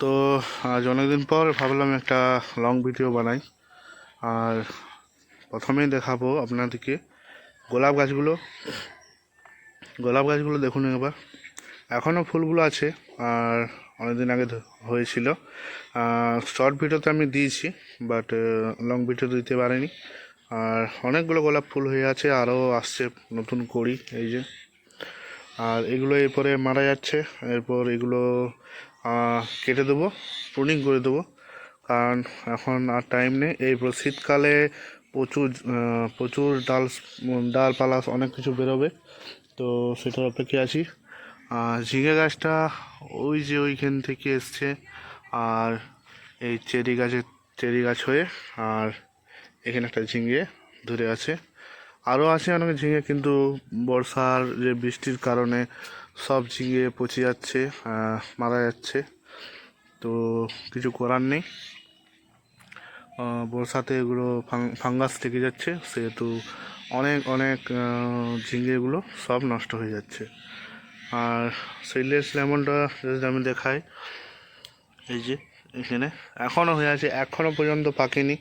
তো আজ অনেকদিন পর ভাবলাম একটা লং ভিডিও বানাই। আর প্রথমেই দেখাবো আপনাদেরকে গোলাপ গাছগুলো। গোলাপ গাছগুলো দেখুন একবার এখনও ফুলগুলো আছে, আর অনেকদিন আগে হয়েছিল। শর্ট ভিডিওতে আমি দিয়েছি বাট লং ভিডিও দিতে পারিনি। আর অনেকগুলো গোলাপ ফুল হয়ে আছে, আরও আসছে নতুন করি এই যে। আর এগুলো এরপরে মারা যাচ্ছে, এরপর এগুলো কেটে দেবো প্রুনিং করে দেবো। কারণ এখন আর টাইম নেই। এরপর শীতকালে প্রচুর প্রচুর ডাল, ডালপালা অনেক কিছু বেরোবে। তো সেটার অপেক্ষা আছি। আর ঝিঙে গাছটা ওই যে ওইখান থেকে এসছে। আর এই চেরি গাছের চেরি গাছ হয়ে আর এখানে একটা ঝিঙে ধরে আছে। আরও আছে অনেক ঝিঙে, কিন্তু বর্ষার যে বৃষ্টির কারণে সব ঝিঙে পচে যাচ্ছে মারা যাচ্ছে। তো কিছু করার নেই। বর্ষাতে এগুলো ফাঙ্গাস থেকে যাচ্ছে, সেহেতু অনেক অনেক ঝিঙেগুলো সব নষ্ট হয়ে যাচ্ছে। আর সিডলেস লেমনটা যদি আমি দেখাই, এই যে এখানে, এখনও হয়ে আছে, এখনও পর্যন্ত পাকেনি।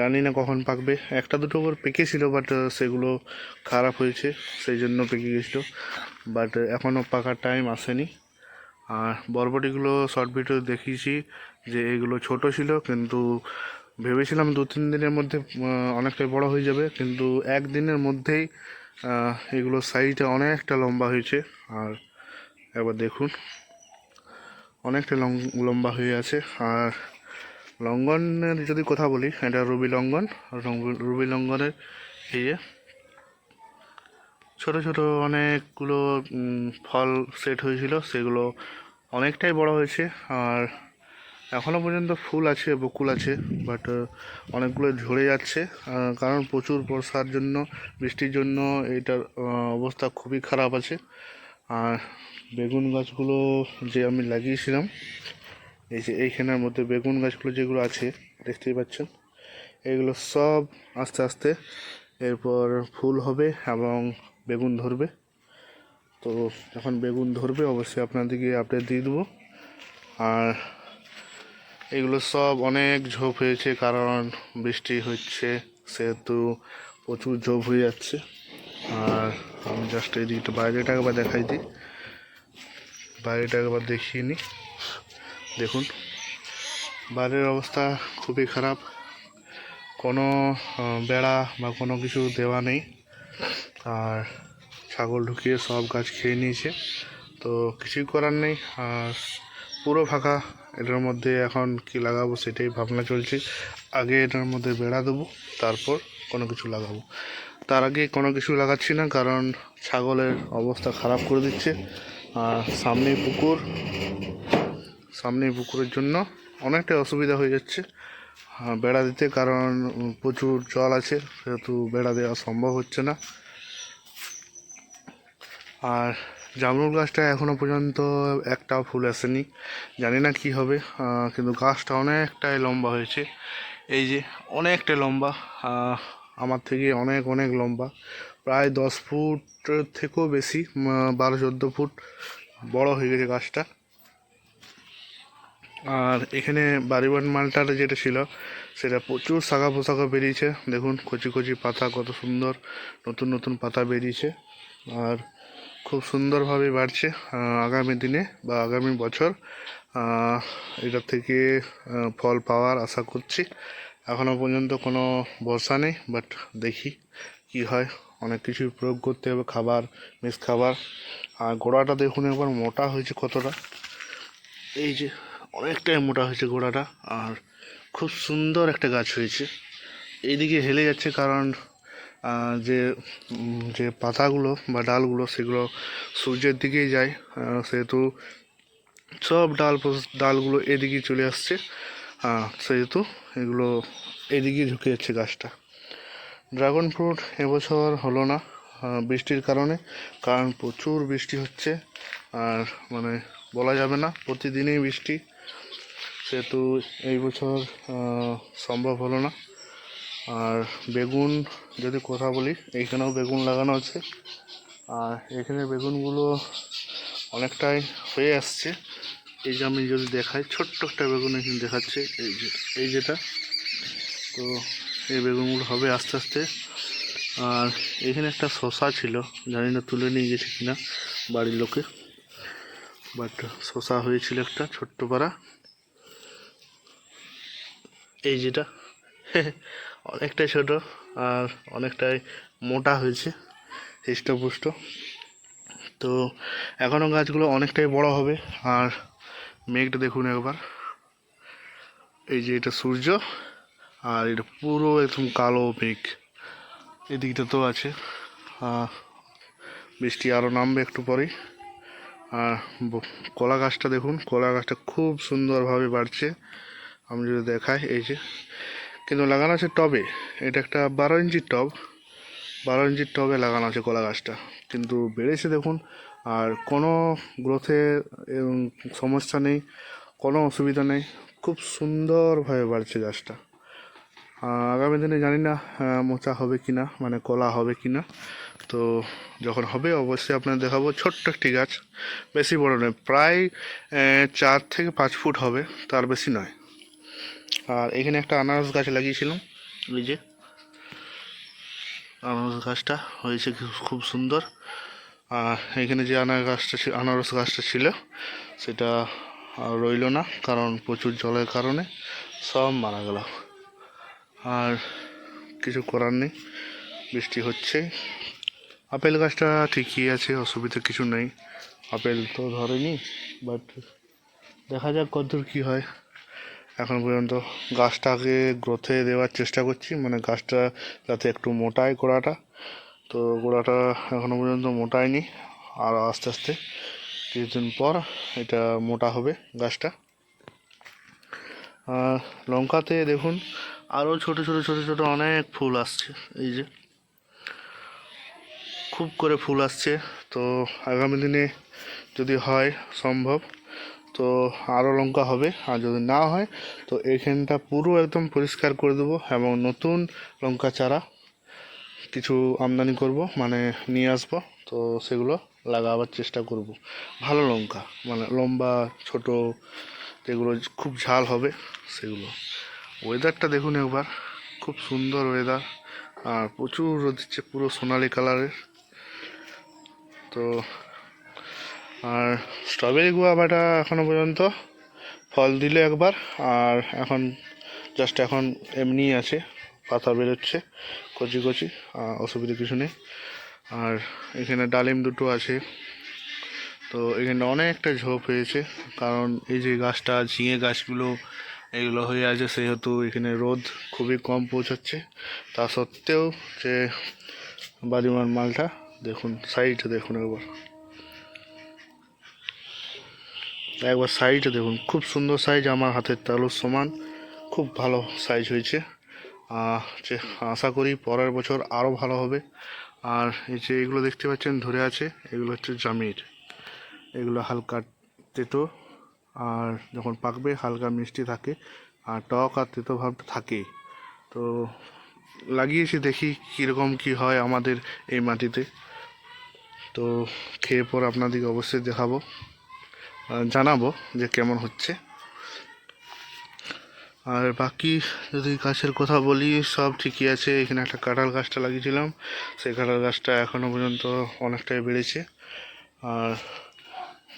জানি না কখন পাকবে। একটা দুটো করে পেকেছিল বাট সেগুলো খারাপ হয়েছে, সেই জন্য পেকে গেছিল। বাট এখনও পাকার টাইম আসেনি। আর বরবটিগুলো শর্ট ভিডিও দেখিয়েছি যে এগুলো ছোট ছিল, কিন্তু ভেবেছিলাম দু, তিন দিনের মধ্যে অনেকটাই বড় হয়ে যাবে। কিন্তু একদিনের মধ্যেই এগুলো সাইজটা অনেকটা লম্বা হয়েছে। আর একবার দেখুন, অনেকটা লম্বা হয়ে আছে। আর লঙ্ঘনের যদি কথা বলি, এটা রুবি লঙ্ঘন রুবি লঙ্ঘনের এই যে ছোট ছোট অনেকগুলো ফল সেট হয়েছিল, সেগুলো অনেকটাই বড় হয়েছে, আর এখনও পর্যন্ত ফুল আছে, বকুল আছে বাট অনেকগুলো ঝরে যাচ্ছে কারণ প্রচুর বর্ষার জন্য, বৃষ্টির জন্য এটার অবস্থা খুবই খারাপ আছে। আর বেগুন গাছগুলো যে আমি লাগিয়েছিলাম এই যে এইখানের মধ্যে বেগুন গাছগুলো যেগুলো আছে, দেখতেই পাচ্ছেন? এগুলো সব আস্তে আস্তে এরপর ফুল হবে এবং বেগুন ধরবে। তো যখন বেগুন ধরবে, অবশ্যই আপনাদেরকে আপডেট দিয়ে দেবো। আর এগুলো সব অনেক ঝোপ হয়েছে, কারণ বৃষ্টি হচ্ছে, সেহেতু প্রচুর ঝোপ হয়ে যাচ্ছে। আর আমি জাস্ট এই দিকটা বাইরেটা একবার দেখাই দিই। বাইরেটা একবার দেখিয়ে নিই। দেখুন বাইরের অবস্থা খুবই খারাপ। কোনো বেড়া বা কোনো কিছু দেওয়া নেই। আর ছাগল ঢুকিয়ে সব গাছ খেয়ে নিয়েছে। তো কিছুই করার নেই। আর পুরো ফাঁকা। এটার মধ্যে এখন কি লাগাবো সেটাই ভাবনা চলছে। আগে এটার মধ্যে বেড়া দেবো, তারপর কোনো কিছু লাগাবো। তার আগে কোনো কিছু লাগাচ্ছি না, কারণ ছাগলের অবস্থা খারাপ করে দিচ্ছে। আর সামনেই পুকুর। সামনে পুকুরের জন্য অনেকটা অসুবিধা হয়ে যাচ্ছে। বেড়া দিতে কারণ প্রচুর জল আছে, সেহেতু বেড়া দেওয়া সম্ভব হচ্ছে না। আর জামরুল গাছটা এখনও পর্যন্ত একটাও ফুল আসেনি। জানি না কি হবে কিন্তু গাছটা অনেকটাই লম্বা হয়েছে। এই যে অনেকটা লম্বা আমার থেকে অনেক অনেক লম্বা। প্রায় দশ ফুট থেকেও বেশি বারো, চোদ্দ ফুট বড় হয়ে গেছে গাছটা। আর এখানে বাড়িবান মালটার যেটা ছিল, সেটা প্রচুর শাখা পোশাখা বেরিয়েছে। দেখুন, কচি কচি পাতা কত সুন্দর, নতুন নতুন পাতা বেরিয়েছে আর খুব সুন্দরভাবে বাড়ছে আগামী দিনে বা আগামী বছর। এটা থেকে ফল পাওয়ার আশা করছি। এখনও পর্যন্ত কোনো বর্ষা নেই বাট দেখি কি হয়। অনেক কিছু প্রয়োগ করতে হবে, খাবার, মিস খাবার। আর গোড়াটা দেখুন একবার মোটা হয়েছে কতটা। এই যে অনেকটাই মোটা হয়েছে গোড়াটা আর খুব সুন্দর একটা গাছ হয়েছে। এইদিকে হেলে যাচ্ছে কারণ যে যে পাতাগুলো বা ডালগুলো, সেগুলো সূর্যের দিকেই যায়। সেহেতু সব ডাল ডালগুলো এদিকে চলে আসছে। সেহেতু এগুলো এদিকে ঝুঁকে যাচ্ছে গাছটা। ড্রাগন ফ্রুট এবছর হলো না বৃষ্টির কারণে, কারণ প্রচুর বৃষ্টি হচ্ছে। আর মানে বলা যাবে না। প্রতিদিনই বৃষ্টি। সেহেতু এই বছর সম্ভব হলো না। আর বেগুন যদি কথা বলি, এইখানেও বেগুন লাগানো আছে। আর এখানে বেগুনগুলো অনেকটাই হয়ে আসছে। এই যে আমি যদি দেখাই, ছোট্ট একটা বেগুন এখানে দেখাচ্ছে, এই যে, এই যেটা। তো এই বেগুনগুলো হবে আস্তে আস্তে। আর এখানে একটা শশা ছিল, জানি না তুলে নিয়ে গেছে কিনা বাড়ির লোকে। বাট শশা হয়েছিল একটা, ছোট্ট পাড়া। এই যেটা, অনেকটাই ছোট আর অনেকটাই মোটা হয়েছে, হৃষ্টপুষ্ট। তো এখনও গাছগুলো অনেকটাই বড় হবে আর মেঘটা দেখুন একবার। এই যে এটা সূর্য আর এটা পুরো একদম কালো মেঘ। এদিকটা তো আছে বৃষ্টি আরও নামবে একটু পরেই। আর কলা গাছটা দেখুন, কলা গাছটা খুব সুন্দরভাবে বাড়ছে। আমি যদি দেখাই, এই যে, কিন্তু লাগানো আছে টবে। এটা একটা বারো ইঞ্চির টব। বারো ইঞ্চির টবে লাগানো আছে কলা গাছটা। কিন্তু বেড়েছে দেখুন, আর কোনো গ্রোথে সমস্যা নেই, কোনো অসুবিধা নেই। খুব সুন্দরভাবে বাড়ছে গাছটা। আগামী দিনে জানি না মোচা হবে কি না মানে কলা হবে কি না তো যখন হবে, অবশ্যই আপনার দেখাবো। ছোট্ট একটি গাছ, বেশি বড় নয়, প্রায় চার থেকে পাঁচ ফুট হবে, তার বেশি নয়। আর এখানে একটা আনারস গাছ লাগিয়েছিলাম, এই যে। আনারস গাছটা হয়েছে খুব- সুন্দর। আর এখানে যে আনারস গাছটা ছিল, আনারস গাছটা ছিল, সেটা রইল না, কারণ প্রচুর জলের কারণে সব মারা গেল। আর কিছু করার নেই, বৃষ্টি হচ্ছে। আপেল গাছটা ঠিকই আছে, অসুবিধা কিছু নেই। আপেল তো ধরেনি বাট দেখা যাক কতদূর কী হয়। এখন পর্যন্ত গাছটাকে গ্রোথে দেওয়ার চেষ্টা করছি মানে গাছটা যাতে একটু মোটায় গোড়াটা। তো গোড়াটা এখনও পর্যন্ত মোটায়নি, আর আস্তে আস্তে কিছুদিন পর এটা মোটা হবে গাছটা। আর লঙ্কাতে দেখুন আরও ছোট ছোট ছোট ছোট অনেক ফুল আসছে। এই যে খুব করে ফুল আসছে। তো আগামী দিনে যদি হয় সম্ভব, তো আরও লঙ্কা হবে। আর যদি না হয়, তো এইখানটা পুরো একদম পরিষ্কার করে দেবো এবং নতুন লঙ্কা চারা কিছু আমদানি করব মানে নিয়ে আসব। তো সেগুলো লাগাবার চেষ্টা করব। ভালো লঙ্কা মানে লম্বা, ছোট, যেগুলো খুব ঝাল হবে, সেগুলো। ওয়েদারটা দেখুন একবার। খুব সুন্দর ওয়েদার আর প্রচুর রোদ দিচ্ছে পুরো সোনালি কালারের তো, আর স্ট্রবেরি গুয়াবাটা এখনও পর্যন্ত ফল দিলে একবার। আর এখন জাস্ট এখন এমনিই আছে। পাতা বেরোচ্ছে, কচি কচি অসুবিধা কিছু নেই। আর এখানে ডালিম দুটো আছে। তো এখানে অনেকটা ঝোপ হয়েছে। কারণ এই যে গাছটা, ঝিঙে গাছগুলো এগুলো হয়ে আছে সেহেতু এখানে রোদ খুবই কম পৌঁছাচ্ছে। তা সত্ত্বেও যে বাদিমার মালটা, দেখুন, সাইডে দেখুন একবার। একবার সাইজটা দেখুন, খুব সুন্দর সাইজ আমার হাতের তালুর সমান, খুব ভালো সাইজ হয়েছে। যে আশা করি পরের বছর আরও ভালো হবে। আর এই যে এগুলো দেখতে পাচ্ছেন, ধরে আছে, এগুলো হচ্ছে জামির। এগুলো হালকা তেতো। আর যখন পাকবে, হালকা মিষ্টি থাকে। আর টক আর তেতো ভাবটা থাকেই। তো লাগিয়েছি দেখি কীরকম কি হয় আমাদের এই মাটিতে। তো খেয়ে পর আপনাদেরকে অবশ্যই দেখাবো জানাব যে কেমন হচ্ছে। আর বাকি যদি গাছের কথা বলি, সব ঠিকই আছে। এখানে একটা কাঁঠাল গাছটা লাগিয়েছিলাম। সেই কাঁঠাল গাছটা এখনও পর্যন্ত অনেকটাই বেড়েছে। আর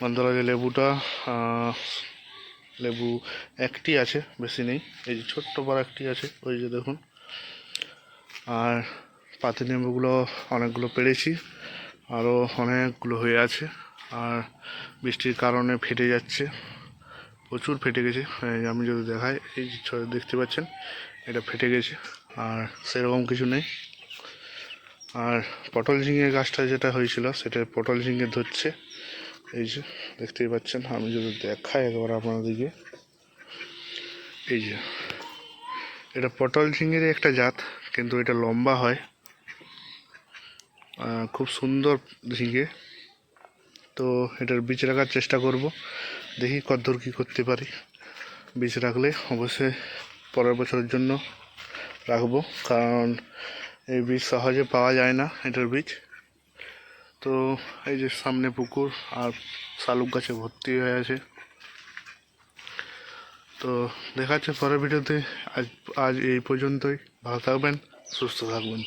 মন্দলা যে লেবুটা লেবু একটি আছে, বেশি নেই। এই যে ছোট্ট বড় একটি আছে, ওই যে দেখুন। আর পাতি লেবুগুলো অনেকগুলো পেরেছি আরও অনেকগুলো হয়ে আছে। আর বৃষ্টির কারণে ফেটে যাচ্ছে, প্রচুর ফেটে গেছে। আমি যদি দেখাই, এই যে দেখতে পাচ্ছেন, এটা ফেটে গেছে, আর সেরকম কিছু নেই। আর পটল ঝিঙে গাছটা যেটা হয়েছিল, সেটা পটল ঝিঙে ধরছে। এই যে, দেখতেই পাচ্ছেন, আমি যদি দেখাই একবার আপনাদেরকে। এই যে, এটা পটল ঝিঙেরই একটা জাত, কিন্তু এটা লম্বা হয়। খুব সুন্দর ঝিঙে। তো এটার বীজ রাখার চেষ্টা করব। দেখি কতদূর কী করতে পারি। বীজ রাখলে অবশ্যই পরের বছরের জন্য রাখব, কারণ এই বীজ সহজে পাওয়া যায় না, এটার বীজ। তো এই যে সামনে পুকুর আর শালুক গাছে ভর্তি হয়ে আছে। তো দেখা যাচ্ছে পরের ভিডিওতে। আজ আজ এই পর্যন্তই। ভালো থাকবেন, সুস্থ থাকবেন।